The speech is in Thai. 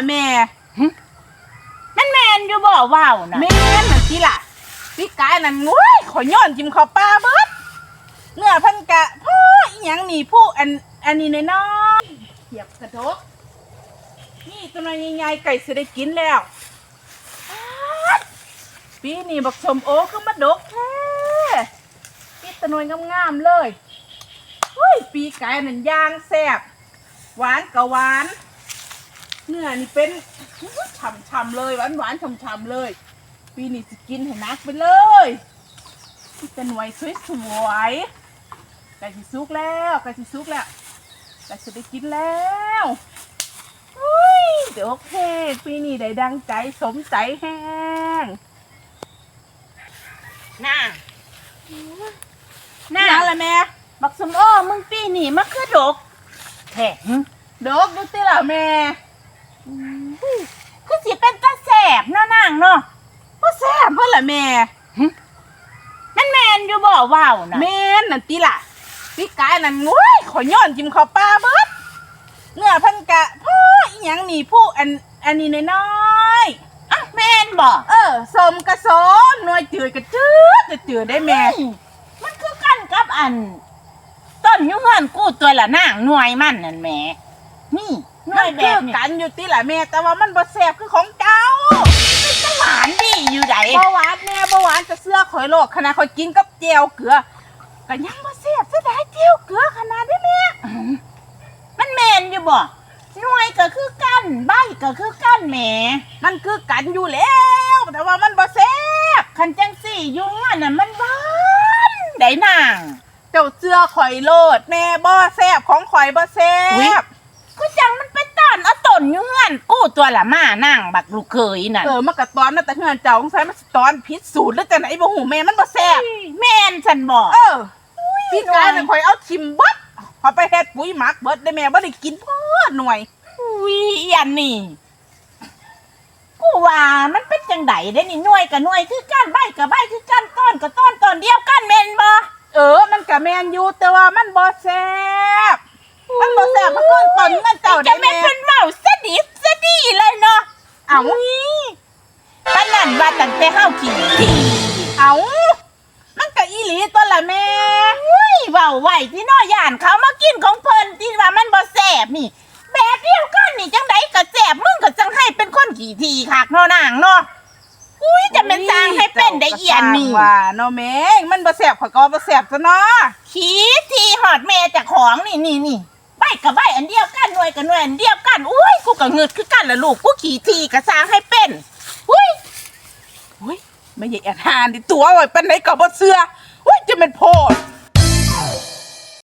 ล่ะแม่มันแมนอยู่บ่ว้าวนะแม่นนั่นสิล่ะพี่กายนั่นงวยขอย้อนจิ้มข้าวปลาเบิดเนื้อเพันกะพ่ออีหยังนี่ผู้อันอันนี้น้อยๆเทียบกระดกนี่ตัวน้อยใหญ่ๆไก่สิได้กินแล้วอ๊าดปีนี้บักชมโอคือมาดกแท้ปีตัวน้อยงามๆเลยเฮ้ยปีกายนั่นย่างแซ่บหวานกะหวานเนื้อนี่เป็นฉ่ำๆเลยหวานหวานๆฉ่ำๆเลย ปีนี้จะกินให้นักไปเลยที่จะหน่วยสวยๆไก่สิสุกแล้วไก่สิสุกแล้วไก่จะได้กินแล้วอุ้ยเดี๋ยวโอเคปีนี้ได้ดังใจสมใจแห้งน่าน่าน่าอะไรแม่บักสมโอมึงปีนี่มันคือดกแท้หึดกดูติล่ะแม่ คือสิเป็นตาแสบเนาะนางเนาะก็แซ่บเพื่อนล่ะแม่มันแมนอยู่บ่ว้าวนะแม่นนั่นติล่ะพี่กายนั่นงวยขอย้อนจิ้มข้าวปลาเบิดเนื้อเพันกะพ่ออีหยังนี่ผู้อันอันนี้น้อยๆอะแมนบ่เออสมกระสมหน่วยจืดกระจืดจะจืดได้แม่เฮ้ยมันคือกันกับอัน ต้นอยุเงินกู้ตัวละนางหน่วยมันนั่นแหมนี่หน่ มัวนยแบคือบนี้กันอยู่ติล่ะแม่ แต่ว่ามันบ่แซ่บคือของเจ้ามันหวานดีอยู่ไดบ่หวานแม่บ่หวานจะเสื้อข่อยโลกขนาดข่อยกินกับเจียวเกลือก็ยังบ่แซ่บเสียดายเจียวเกลือขนาดได้แม่มันแมนอยู่บ่หน่วยก็คือกันใบก็คือกันแหมมันคือกันอยู่แล้ว แต่ว่ามันบ่แซ่บคันจังสี่อยุงอันน่ะมันหวานได้นาง เจ้าเสื้อข่อยโลด แม่บ่แซ่บของข่อยบ่แซ่อุ๊ย บก็จังมันเป็นต้นเอาต้นอยุเงินกู้ ตัวละมานั่งบักลูกเคยน่ะเออมันก็ตอนนั้นแต่เฮือนเจ้าสงสัยมันสิตอนผิดสูตรแล้วแต่ไหนบ่หูแม่มันบ่แซ่บแม่นฉันบอก เออพี่กายน่ะข่อยเอาทิมเบิดพอไปเฮ็ดปุ๋ยหมักเบิดได้แม่บ่ได้กินเพิ่นหน่วยวิอันนี่กูว่ามันเป็นจังไดได้นี่หน่วยกับหน่วยคือกันใบกับใบคือกันต้นกับต้นต้นเดียวกันแม่นบ่เออ มันก็แม่นอยู่แต่ว่ามันบ่แซ่บมันบ่แซ่บมันก็ต้นเงินเจ้าจะได้แม่แม่นเป็นเมาสะดิบสะดีเลยเนาะ เอาปานนั้นว่าตั้งแต่เฮาขี่ทีเอามันก็อีหลีตัวละแม่อุ้ยเว้าไว้ที่น้อย่านเขามากินของเพิ่นที่ว่ามันบ่แซ่บนี่แบบเดียวกันนี่จังไดก็แซ่บมึงก็จังให้เป็นคนขี่ทีคักเนาะนางเนาะอุ้ยจะเป็นจางให้เป็นได้เอียนนี่จ้าก็สร้างว่าเนาะแม่งมันบ่แซ่บข่อยก็บ่แซ่บซะเนาะขี่ทีหอดแม่จากของนี่นี่นี่ใบ กับใบอันเดียวกันหน่วยกับหน่วยอันเดียวกันอุ้ยกูกับเงืดคือกันละลูกกูขี่ทีกระซางให้เป็นอุ้ยอุ้ยไม่ใช่แอาหานดิตัวไว้ปานไหนกับบ่เสื้ออุ้ยจะเป็นโพด